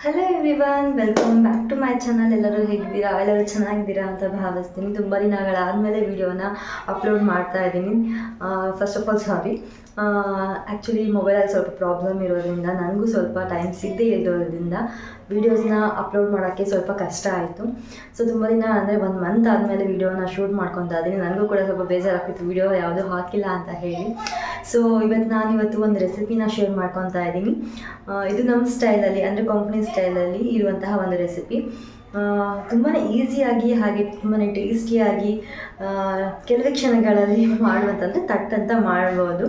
Hello everyone welcome back to my channel ಎಲ್ಲರೂ ಹೇಗಿದ್ದೀರಾ? ಎಲ್ಲರೂ ಚೆನ್ನಾಗಿದ್ದೀರಾ ಅಂತ ಭಾವಿಸ್ತೀನಿ. ತುಂಬ ದಿನಗಳಾದಮೇಲೆ ವಿಡಿಯೋನ ಅಪ್ಲೋಡ್ ಮಾಡ್ತಾ ಇದ್ದೀನಿ. First of all sorry actually ಮೊಬೈಲಲ್ಲಿ ಸ್ವಲ್ಪ ಪ್ರಾಬ್ಲಮ್ ಇರೋದ್ರಿಂದ, ನನಗೂ ಸ್ವಲ್ಪ ಟೈಮ್ ಸಿಗದೇ ಇರೋದ್ರಿಂದ ವೀಡಿಯೋಸ್ನ ಅಪ್ಲೋಡ್ ಮಾಡೋಕ್ಕೆ ಸ್ವಲ್ಪ ಕಷ್ಟ ಆಯಿತು. ಸೊ ತುಂಬ ದಿನ ಅಂದರೆ ಒಂದು ಮಂತ್ ಆದಮೇಲೆ ವೀಡಿಯೋನ ಶೂಟ್ ಮಾಡ್ಕೊತಾ ಇದ್ದೀನಿ. ನನಗೂ ಕೂಡ ಸ್ವಲ್ಪ ಬೇಜಾರಾಗ್ತಿತ್ತು. ವೀಡಿಯೋ ಯಾವುದೂ ಹಾಕಿಲ್ಲ ಅಂತ ಹೇಳಿ. ಸೊ ಇವತ್ತು ನಾನು ಇವತ್ತು ಒಂದು ರೆಸಿಪಿನ ಶೇರ್ ಮಾಡ್ಕೊತಾ ಇದ್ದೀನಿ. ಇದು ನಮ್ಮ ಸ್ಟೈಲಲ್ಲಿ ಅಂದರೆ ಕೊಂಕಣಿ ಸ್ಟೈಲಲ್ಲಿ ಇರುವಂತಹ ಒಂದು ರೆಸಿಪಿ ತುಂಬಾ ಈಸಿಯಾಗಿ ಹಾಗೆ ತುಂಬಾ ಟೇಸ್ಟಿಯಾಗಿ ಕೆಲವೇ ಕ್ಷಣಗಳಲ್ಲಿ ಮಾಡುವಂತಂದರೆ ತಟ್ ಅಂತ ಮಾಡ್ಬೋದು.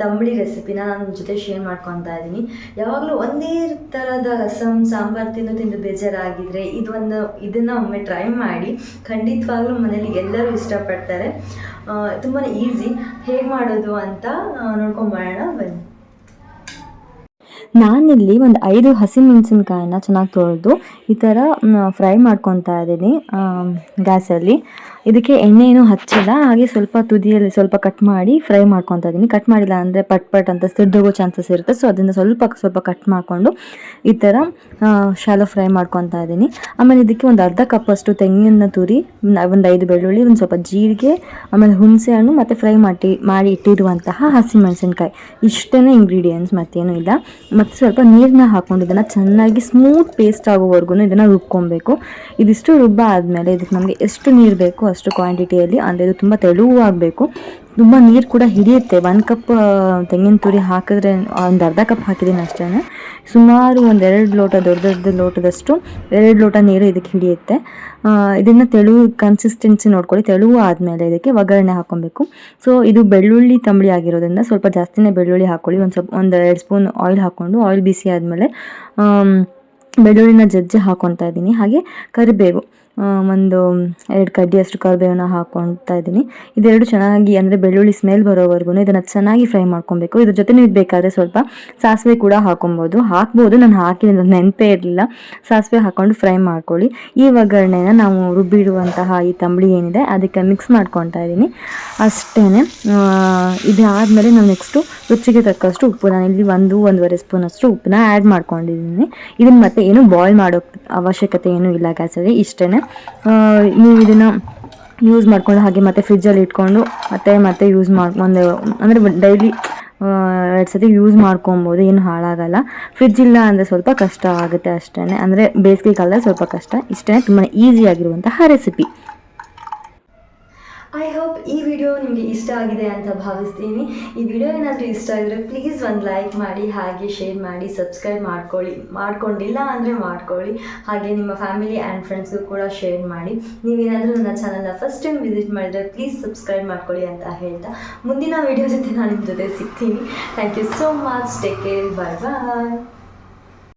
ತಂಬಳಿ ರೆಸಿಪಿನ ನಾನು ನಿಮ್ಮ ಜೊತೆ ಶೇರ್ ಮಾಡ್ಕೊತಾ ಇದ್ದೀನಿ. ಯಾವಾಗಲೂ ಒಂದೇ ಥರದ ರಸಮ್ ಸಾಂಬಾರು ತಿಂದು ತಿಂದು ಬೇಜಾರಾಗಿದ್ದರೆ ಇದೊಂದು, ಇದನ್ನು ಒಮ್ಮೆ ಟ್ರೈ ಮಾಡಿ, ಖಂಡಿತವಾಗ್ಲೂ ಮನೇಲಿ ಎಲ್ಲರೂ ಇಷ್ಟಪಡ್ತಾರೆ. ತುಂಬಾ ಈಸಿ ಮಾಡೋದು ಅಂತ ನೋಡ್ಕೊಂಬರೋಣ ಬನ್ನಿ. ನಾನಿಲ್ಲಿ ಒಂದು ಐದು ಹಸಿಮೆಣಸಿನ್ಕಾಯನ್ನ ಚೆನ್ನಾಗಿ ತೊಳೆದು ಈ ಥರ ಫ್ರೈ ಮಾಡ್ಕೊತಾ ಇದ್ದೀನಿ ಗ್ಯಾಸಲ್ಲಿ. ಇದಕ್ಕೆ ಎಣ್ಣೆ ಏನು ಹಚ್ಚಿಲ್ಲ, ಹಾಗೆ ಸ್ವಲ್ಪ ತುದಿಯಲ್ಲಿ ಸ್ವಲ್ಪ ಕಟ್ ಮಾಡಿ ಫ್ರೈ ಮಾಡ್ಕೊತಾ ಇದ್ದೀನಿ. ಕಟ್ ಮಾಡಿಲ್ಲ ಅಂದರೆ ಪಟ್ ಪಟ್ ಅಂತ ಸಿಡ್ದೋಗೋ ಚಾನ್ಸಸ್ ಇರುತ್ತೆ. ಸೊ ಅದನ್ನು ಸ್ವಲ್ಪ ಸ್ವಲ್ಪ ಕಟ್ ಮಾಡಿಕೊಂಡು ಈ ಥರ ಶಾಲೋ ಫ್ರೈ ಮಾಡ್ಕೊತಾ ಇದ್ದೀನಿ. ಆಮೇಲೆ ಇದಕ್ಕೆ ಒಂದು ಅರ್ಧ ಕಪ್ಪಷ್ಟು ತೆಂಗಿನ ತುರಿ ಒಂದು ಐದು ಬೆಳ್ಳುಳ್ಳಿ, ಒಂದು ಸ್ವಲ್ಪ ಜೀರಿಗೆ, ಆಮೇಲೆ ಹುಣಸೆ ಹಣ್ಣು ಮತ್ತು ಫ್ರೈ ಮಾಡಿ ಮಾಡಿ ಇಟ್ಟಿರುವಂತಹ ಹಸಿಮೆಣಸಿನ್ಕಾಯಿ. ಇಷ್ಟೇ ಇಂಗ್ರೀಡಿಯೆಂಟ್ಸ್ ಮತ್ತೇನೂ ಇಲ್ಲ. ಮತ್ತು ಸ್ವಲ್ಪ ನೀರನ್ನ ಹಾಕ್ಕೊಂಡು ಇದನ್ನು ಚೆನ್ನಾಗಿ ಸ್ಮೂತ್ ಪೇಸ್ಟ್ ಆಗೋವರೆಗೂ ಇದನ್ನು ರುಬ್ಕೊಬೇಕು. ಇದಿಷ್ಟು ರುಬ್ಬ ಆದಮೇಲೆ ಇದಕ್ಕೆ ನಮಗೆ ಎಷ್ಟು ನೀರು ಬೇಕು ಅಷ್ಟು ಕ್ವಾಂಟಿಟಿಯಲ್ಲಿ ಅಂದರೆ ಇದು ತುಂಬ ತೆಳುವು ಆಗಬೇಕು ತುಂಬ ನೀರು ಕೂಡ ಹಿಡಿಯುತ್ತೆ. ಒಂದು ಕಪ್ ತೆಂಗಿನ ತುರಿ ಹಾಕಿದ್ರೆ ಒಂದು ಅರ್ಧ ಕಪ್ ಹಾಕಿದ್ದೀನಿ ಅಷ್ಟೇ ಸುಮಾರು ಒಂದು ಎರಡು ಲೋಟ, ದೊಡ್ಡ ದೊಡ್ಡ ಲೋಟದಷ್ಟು ಎರಡು ಲೋಟ ನೀರು ಇದಕ್ಕೆ ಹಿಡಿಯುತ್ತೆ. ಇದನ್ನು ತೆಳು ಕನ್ಸಿಸ್ಟೆನ್ಸಿ ನೋಡ್ಕೊಳ್ಳಿ. ತೆಳುವು ಆದಮೇಲೆ ಇದಕ್ಕೆ ಒಗ್ಗರಣೆ ಹಾಕೊಬೇಕು ಸೊ ಇದು ಬೆಳ್ಳುಳ್ಳಿ ತಂಬಳಿ ಆಗಿರೋದ್ರಿಂದ ಸ್ವಲ್ಪ ಜಾಸ್ತಿನೇ ಬೆಳ್ಳುಳ್ಳಿ ಹಾಕ್ಕೊಳ್ಳಿ. ಒಂದು ಸ್ವಲ್ಪ, ಒಂದು ಎರಡು ಸ್ಪೂನ್ ಆಯಿಲ್ ಹಾಕ್ಕೊಂಡು ಆಯಿಲ್ ಬಿಸಿ ಆದಮೇಲೆ ಬೆಳ್ಳುಳ್ಳಿನ ಜಜ್ಜಿ ಹಾಕ್ಕೊತಾ ಇದ್ದೀನಿ. ಹಾಗೆ ಕರಿಬೇವು. ಒಂದು ಎರಡು ಕಡ್ಡಿಯಷ್ಟು ಕರಿಬೇವನ್ನ ಹಾಕ್ಕೊಳ್ತಾ ಇದ್ದೀನಿ. ಇದೆರಡು ಚೆನ್ನಾಗಿ ಅಂದರೆ ಬೆಳ್ಳುಳ್ಳಿ ಸ್ಮೆಲ್ ಬರೋವರೆಗೂ ಇದನ್ನು ಚೆನ್ನಾಗಿ ಫ್ರೈ ಮಾಡ್ಕೊಬೇಕು. ಇದ್ರ ಜೊತೆ ನೀವು ಬೇಕಾದರೆ ಸ್ವಲ್ಪ ಸಾಸಿವೆ ಕೂಡ ಹಾಕೊಬೋದು ಹಾಕ್ಬೋದು, ನಾನು ಹಾಕಿದ ನೆನಪೇ ಇರಲಿಲ್ಲ. ಸಾಸಿವೆ ಹಾಕ್ಕೊಂಡು ಫ್ರೈ ಮಾಡ್ಕೊಳ್ಳಿ. ಈ ಒಗ್ಗರಣೆನ ನಾವು ರುಬ್ಬಿಡುವಂತಹ ಈ ತಂಬಳಿ ಏನಿದೆ ಅದಕ್ಕೆ ಮಿಕ್ಸ್ ಮಾಡ್ಕೊತಾ ಇದ್ದೀನಿ. ಅಷ್ಟೇ ಇದಾದಮೇಲೆ ನಾನು ನೆಕ್ಸ್ಟು ರುಚಿಗೆ ತಕ್ಕಷ್ಟು ಉಪ್ಪು. ನಾನು ಇಲ್ಲಿ ಒಂದು, ಒಂದೂವರೆ ಸ್ಪೂನಷ್ಟು ಉಪ್ಪನ್ನ ಆ್ಯಡ್ ಮಾಡ್ಕೊಂಡಿದ್ದೀನಿ. ಇದನ್ನು ಮತ್ತೆ ಏನು ಬಾಯ್ಲ್ ಮಾಡೋ ಅವಶ್ಯಕತೆ ಏನೂ ಇಲ್ಲ, ಗ್ಯಾಸಲ್ಲಿ. ಇಷ್ಟೇ ನೀವು ಇದನ್ನು ಯೂಸ್ ಮಾಡ್ಕೊಂಡು ಹಾಗೆ ಮತ್ತೆ ಫ್ರಿಜ್ಜಲ್ಲಿ ಇಟ್ಕೊಂಡು ಮತ್ತೆ ಮತ್ತೆ ಯೂಸ್ ಮಾಡಿ, ಒಂದು, ಅಂದರೆ ಡೈಲಿ ಎರಡು ಸತಿ ಯೂಸ್ ಮಾಡ್ಕೊಬೋದು, ಏನು ಹಾಳಾಗಲ್ಲ. ಫ್ರಿಜ್ ಇಲ್ಲ ಅಂದರೆ ಸ್ವಲ್ಪ ಕಷ್ಟ ಆಗುತ್ತೆ ಅಷ್ಟೇ ಅಂದರೆ ಬೇಸಿಗೆ ಕಾಲದಲ್ಲಿ ಸ್ವಲ್ಪ ಕಷ್ಟ. ಇಷ್ಟೇ ತುಂಬಾ ಈಸಿಯಾಗಿರುವಂತಹ ರೆಸಿಪಿ ಐ ಹೋಪ್ ಈ ವಿಡಿಯೋ ನಿಮಗೆ ಇಷ್ಟ ಆಗಿದೆ ಅಂತ ಭಾವಿಸ್ತೀನಿ. ಈ ವಿಡಿಯೋ ಏನಾದರೂ ಇಷ್ಟ ಆಗಿದ್ರೆ ಪ್ಲೀಸ್ ಒಂದು ಲೈಕ್ ಮಾಡಿ, ಹಾಗೆ ಶೇರ್ ಮಾಡಿ ಸಬ್ಸ್ಕ್ರೈಬ್ ಮಾಡ್ಕೊಳ್ಳಿ. ಮಾಡ್ಕೊಂಡಿಲ್ಲ ಅಂದರೆ ಮಾಡ್ಕೊಳ್ಳಿ. ಹಾಗೆ ನಿಮ್ಮ ಫ್ಯಾಮಿಲಿ ಆ್ಯಂಡ್ ಫ್ರೆಂಡ್ಸ್ಗೂ ಕೂಡ ಶೇರ್ ಮಾಡಿ. ನೀವೇನಾದರೂ ನನ್ನ ಚಾನಲ್ನ ಫಸ್ಟ್ ಟೈಮ್ ವಿಸಿಟ್ ಮಾಡಿದರೆ ಪ್ಲೀಸ್ ಸಬ್ಸ್ಕ್ರೈಬ್ ಮಾಡ್ಕೊಳ್ಳಿ ಅಂತ ಹೇಳ್ತಾ ಮುಂದಿನ ವಿಡಿಯೋ ಜೊತೆ ನಾನು ನಿಮ್ಮ ಜೊತೆ ಸಿಗ್ತೀನಿ. Thank you so much take care bye bye